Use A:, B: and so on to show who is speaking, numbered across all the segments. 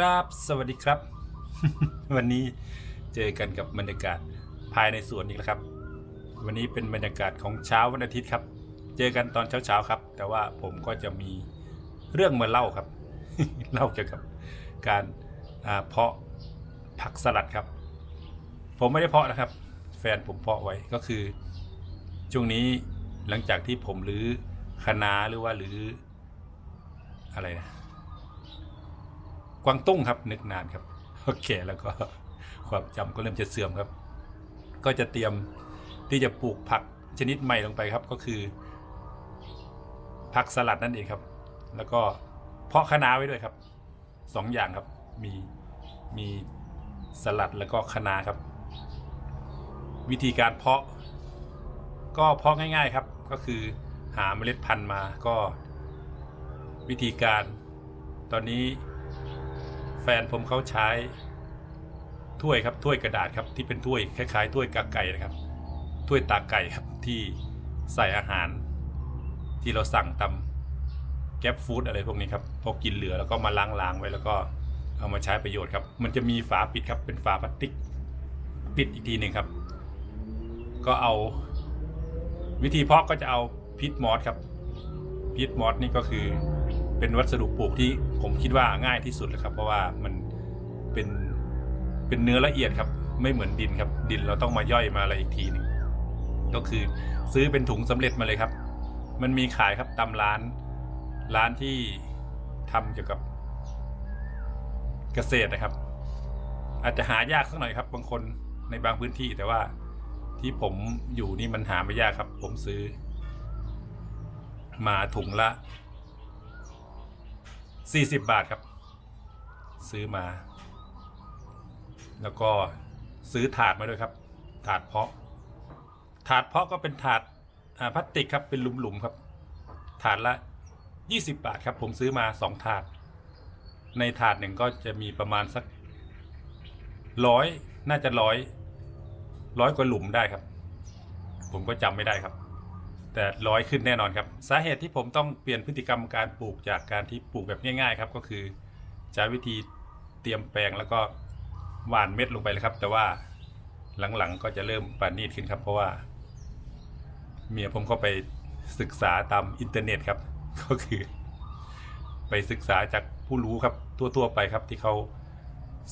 A: ครับ สวัสดีครับ วันนี้เจอกันกับบรรยากาศภายในสวนอีกแล้วครับ วันนี้เป็นบรรยากาศของเช้าวันอาทิตย์ครับ เจอกันตอนเช้าๆครับ แต่ว่าผมก็จะมีเรื่องมาเล่าครับ เล่าเกี่ยวกับการเพาะผักสลัดครับ ผมไม่ได้เพาะนะครับ แฟนผมเพาะไว้ก็คือช่วงนี้หลังจากที่ผมรื้อคณะหรือว่ารื้ออะไรนะ กวางตุ้งครับนึกนานครับโอเคแล้วก็ความจำก็เริ่มจะเสื่อมครับ ก็จะเตรียมที่จะปลูกผักชนิดใหม่ลงไปครับ ก็คือ ผักสลัดนั่นเองครับ แล้วก็เพาะคะน้าไว้ด้วยครับสองอย่างครับ มีมีสลัดแล้วก็คะน้าครับ วิธีการเพาะ ก็เพาะง่าย ๆครับ ก็คือหาเมล็ดพันธุ์มาก็วิธีการตอนนี้ แฟนผมเขาใช้ถ้วยครับถ้วยกระดาษครับที่เป็นถ้วยคล้ายๆถ้วยกากไก่นะครับถ้วยตาไก่ครับที่ใส่อาหาร ที่เราสั่งตำแก๊ปฟู้ดอะไรพวกนี้ครับพอกินเหลือแล้วก็มาล้างๆไว้แล้วก็เอามาใช้ประโยชน์ครับ มันจะมีฝาปิดครับเป็นฝาพลาสติกปิดอีกทีหนึ่งครับ ก็เอา วิธีเพาะก็จะเอาพิษมอสครับพีทมอสนี่ก็คือ เป็นวัสดุปลูกที่ผมคิดว่าง่ายที่สุดเลยครับ เพราะว่ามันเป็นเป็นเนื้อละเอียดครับ ไม่เหมือนดินครับ ดินเราต้องมาย่อยมาอะไรอีกทีหนึงก็คือซื้อเป็นถุงสำเร็จมาเลยครับ มันมีขายครับตามร้านร้านที่ทำเกี่ยวกับเกษตรนะครับ อาจจะหายากสักหน่อยครับ บางคนในบางพื้นที่แต่ว่าที่ผมอยู่นี่มันหาไม่ยากครับ ผมซื้อ มาถุงละ 40 บาทครับ ซื้อมา แล้วก็ซื้อถาดมาด้วยครับ ถาดเพาะ ถาดเพาะก็เป็นถาดาพลาสติกครับเป็นหลุมๆครับ ถาดละ 20 บาทครับ ผมซื้อมา 2 ถาด ในถาดหนึ่งก็จะมีประมาณสักร้อยน่าจะร้อยร้อยกว่าหลุมได้ครับ ผมก็จำไม่ได้ครับ แต่ร้อยขึ้นแน่นอนครับ สาเหตุที่ผมต้องเปลี่ยนพฤติกรรมการปลูกจากการที่ปลูกแบบง่ายๆครับก็คือใช้วิธีเตรียมแปลงแล้วก็หว่านเม็ดลงไปเลยครับ แต่ว่าหลังๆก็จะเริ่มปานีตขึ้นครับ เพราะว่า เมียผมก็ไปศึกษาตามอินเทอร์เน็ตครับ ก็คือ ไปศึกษาจากผู้รู้ครับทั่วๆไปครับที่เขา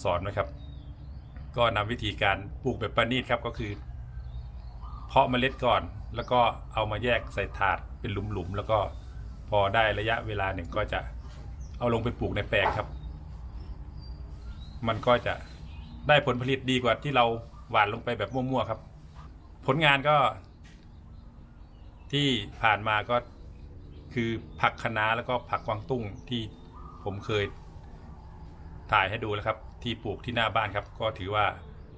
A: สอนไว้ครับ ก็นำวิธีการปลูกแบบประณีตครับก็คือ เพาะเมล็ดก่อน แล้วก็เอามาแยกใส่ถาดเป็นหลุมๆแล้วก็พอได้ระยะเวลาหนึ่งก็จะเอาลงไปปลูกในแปลงครับ มันก็จะได้ผลผลิตดีกว่าที่เราหว่านลงไปแบบมั่วๆครับ ผลงานก็ที่ผ่านมาก็คือผักคะน้าแล้วก็ผักกวางตุ้งที่ผมเคยถ่ายให้ดูแล้วครับ ที่ปลูกที่หน้าบ้านครับ ก็ถือว่า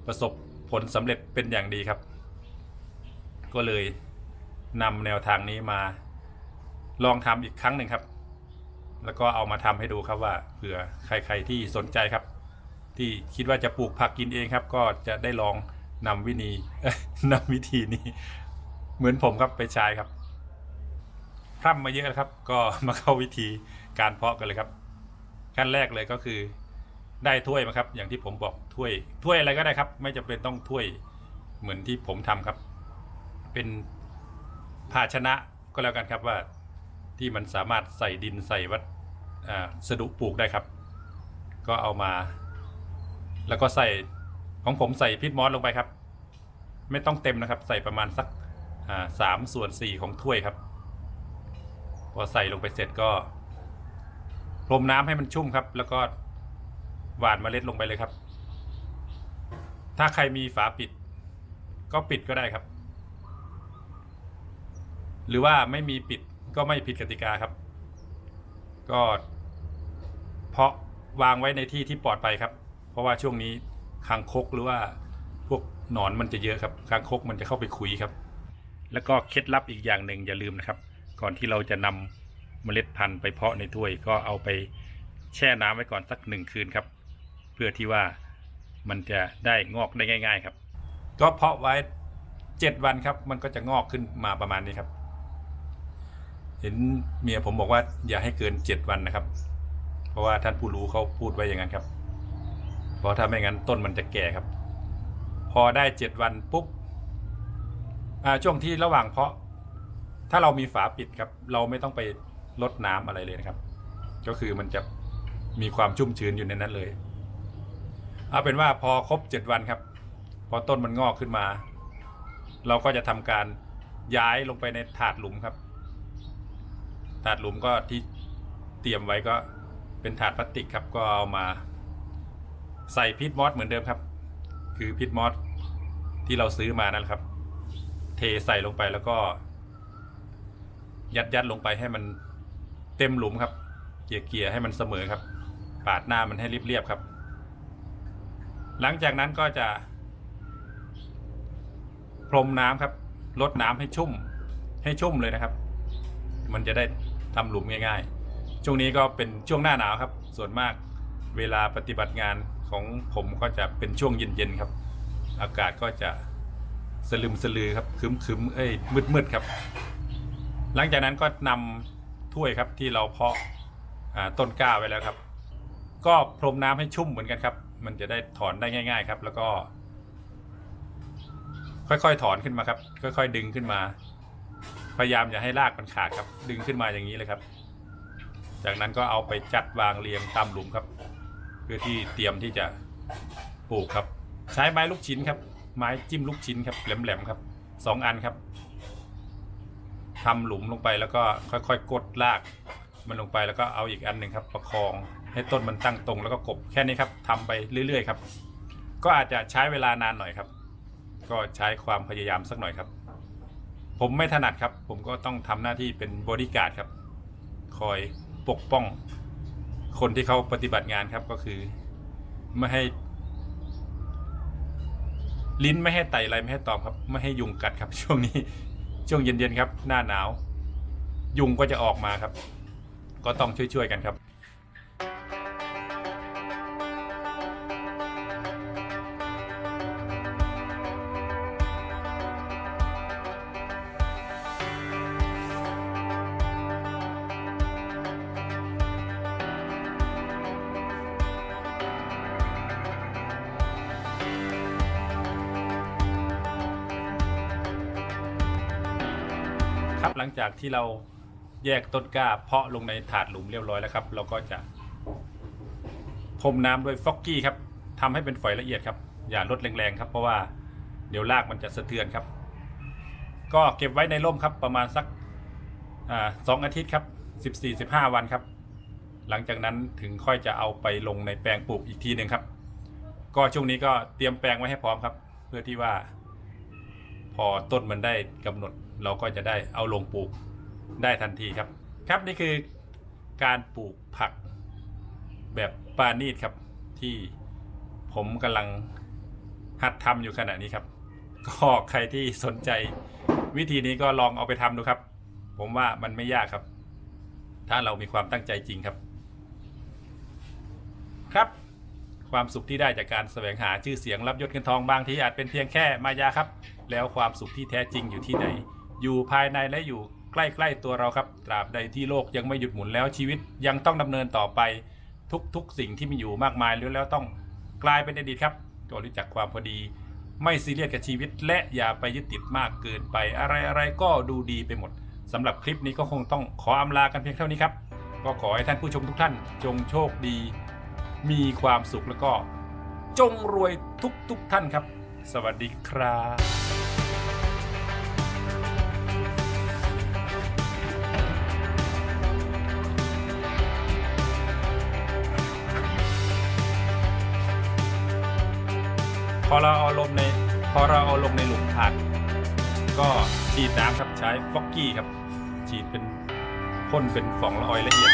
A: ประสบผลสำเร็จเป็นอย่างดีครับ ก็เลยนำแนวทางนี้มาลองทำอีกครั้งหนึ่งครับ แล้วก็เอามาทำให้ดูครับว่าเผื่อใครๆที่สนใจครับ ที่คิดว่าจะปลูกผักกินเองครับ ก็จะได้ลองนำวิธีนำวิธีนี้ เหมือนผมครับไปใช้ครับพร่ำมาเยอะแล้วครับ ก็มาเข้าวิธีการเพาะกันเลยครับ ขั้นแรกเลยก็คือได้ถ้วยมาครับ อย่างที่ผมบอกถ้วย ถ้วยอะไรก็ได้ครับ ไม่จำเป็นต้องถ้วยเหมือนที่ผมทำครับ เป็นภาชนะก็แล้วกันครับว่าที่มันสามารถใส่ดินใส่วัสดุปลูกได้ครับ ก็เอามา แล้วก็ใส่ของผมใส่พิษมอสลงไปครับ ไม่ต้องเต็มนะครับ ใส่ประมาณสักสามส่วนสี่ของถ้วยครับ พอใส่ลงไปเสร็จก็พรมน้ำให้มันชุ่มครับ แล้วก็หวานเมล็ดลงไปเลยครับ ถ้าใครมีฝาปิด ก็ปิดก็ได้ครับ หรือว่าไม่มีปิดก็ไม่ผิดกติกาครับ ก็เพาะวางไว้ในที่ที่ปลอดภัยครับ เพราะว่าช่วงนี้คางคกหรือว่าพวกหนอนมันจะเยอะครับคางคกมันจะเข้าไปคุยครับ แล้วก็เคล็ดลับอีกอย่างหนึ่งอย่าลืมนะครับ ก่อนที่เราจะนำเมล็ดพันธุ์ไปเพาะในถ้วยก็เอาไปแช่น้ำไว้ก่อนสักหนึ่งคืนครับ เพื่อที่ว่ามันจะได้งอกได้ง่าย ๆ ครับ ก็เพาะไว้เจ็ดวันครับ มันก็จะงอกขึ้นมาประมาณนี้ครับ เห็นเมียผมบอกว่าอย่าให้เกินเจ็ดวันนะครับ เพราะว่าท่านผู้รู้เขาพูดไว้อย่างนั้นครับ เพราะถ้าไม่งั้นต้นมันจะแก่ครับ พอได้เจ็ดวันปุ๊บช่วงที่ระหว่างเพาะ ถ้าเรามีฝาปิดครับ เราไม่ต้องไปลดน้ำอะไรเลยนะครับ ก็คือมันจะมีความชุ่มชื้นอยู่ในนั้นเลย เอาเป็นว่าพอครบเจ็ดวันครับ พอต้นมันงอกขึ้นมา เราก็จะทำการย้ายลงไปในถาดหลุมครับ ถาดหลุมก็ที่เตรียมไว้ก็เป็นถาดพลาสติกครับก็เอามา ใส่พิษมอสเหมือนเดิมครับ คือพิษมอสที่เราซื้อมานั่นครับ เทใส่ลงไปแล้วก็ ยัดยัดลงไปให้มันเต็มหลุมครับ เกี่ยเกี่ยให้มันเสมอครับ ปาดหน้ามันให้เรียบๆครับ หลังจากนั้นก็จะ พรมน้ำครับลดน้ำให้ชุ่มให้ชุ่มเลยนะครับ มันจะได้ ทำหลุมง่ายๆ ช่วงนี้ก็เป็นช่วงหน้าหนาวครับ ส่วนมากเวลาปฏิบัติงานของผมก็จะเป็นช่วงเย็นๆครับ อากาศก็จะสลึมสลือครับคึมคึมๆเอ้ยมืดๆครับ หลังจากนั้นก็นำถ้วยครับที่เราเพาะต้นกล้าไว้แล้วครับ ก็พรมน้ำให้ชุ่มเหมือนกันครับ มันจะได้ถอนได้ง่าย ๆ ครับ แล้วก็ ค่อยๆถอนขึ้นมาครับ ค่อย ๆ ดึงขึ้นมา พยายามอย่าให้รากมันขาดครับ ดึงขึ้นมาอย่างนี้เลยครับ จากนั้นก็เอาไปจัดวางเรียงตามหลุมครับ เพื่อที่เตรียมที่จะปลูกครับ ใช้ไม้ลูกชิ้นครับ ไม้จิ้มลูกชิ้นครับแหลมๆครับสองอันครับทำหลุมลงไปแล้วก็ค่อยๆ กดรากมันลงไปแล้วก็เอาอีกอันหนึ่งครับประคองให้ต้นมันตั้งตรงแล้วก็กบแค่นี้ครับทำไปเรื่อย ๆ ครับ ก็อาจจะใช้เวลานานหน่อยครับ ก็ใช้ความพยายามสักหน่อยครับ ผมไม่ถนัดครับ ผมก็ต้องทำหน้าที่เป็นบริการดครับ คอยปกป้อง คนที่เขาปฏิบัติงานครับก็คือไม่ให้ ลิ้นไม่ให้ไตอะไรไม่ให้ตอมครับ ไม่ให้ยุงกัดครับ ช่วงนี้ช่วงเย็นๆครับ หน้าหนาว ยุงก็จะออกมาครับ ก็ต้องช่วยๆกันครับ หลังจากที่เราแยกต้นกล้า เพาะลงในถาดหลุมเรียบร้อยแล้วครับ เราก็จะพรมน้ำด้วยฟอกกี้ครับทำให้เป็นฝอยละเอียดครับ อย่าลดแรงๆครับ เพราะว่าเดี๋ยวรากมันจะสะเทือนครับ ก็เก็บไว้ในร่มครับ ประมาณสักสองอาทิตย์ครับสิบสี่สิบห้าวันครับ หลังจากนั้นถึงค่อยจะเอาไปลงในแปลงปลูกอีกทีหนึ่งครับ ก็ช่วงนี้ก็เตรียมแปลงไว้ให้พร้อมครับ เพื่อที่ว่า พอต้นมันได้กำหนด เราก็จะได้เอาลงปลูกได้ทันทีครับ ครับนี่คือการปลูกผักแบบปานีตครับที่ผมกำลังหัดทำอยู่ขณะนี้ครับ ก็ใครที่สนใจวิธีนี้ก็ลองเอาไปทำดูครับ ผมว่ามันไม่ยากครับ ถ้าเรามีความตั้งใจจริงครับ ครับความสุขที่ได้จากการแสวงหาชื่อเสียงรับยศเงินทองบางทีอาจเป็นเพียงแค่มายาครับ แล้วความสุขที่แท้จริงอยู่ที่ไหน อยู่ภายในและอยู่ใกล้ๆตัวเราครับ ตราบใดที่โลกยังไม่หยุดหมุนแล้วชีวิตยังต้องดำเนินต่อไปทุกๆ สิ่งที่มีอยู่มากมายแล้วแล้วต้องกลายเป็นอดีตครับก็รู้จักความพอดี ไม่ซีเรียสกับชีวิต และอย่าไปยึดติดมากเกินไปอะไรๆก็ดูดีไปหมดสำหรับคลิปนี้ก็คงต้องขออำลากันเพียงเท่านี้ครับ ก็ขอให้ท่านผู้ชมทุกท่านจงโชคดี มีความสุขแล้วก็ จงรวยทุกทุกๆท่านครับ สวัสดีครับ อเราเอาลงในพอเราเอาลงในหลุมถัด ก็ฉีดน้ำครับใช้ฟอกกี้ครับฉีดเป็นพ่นเป็นฝองละออยละเอียด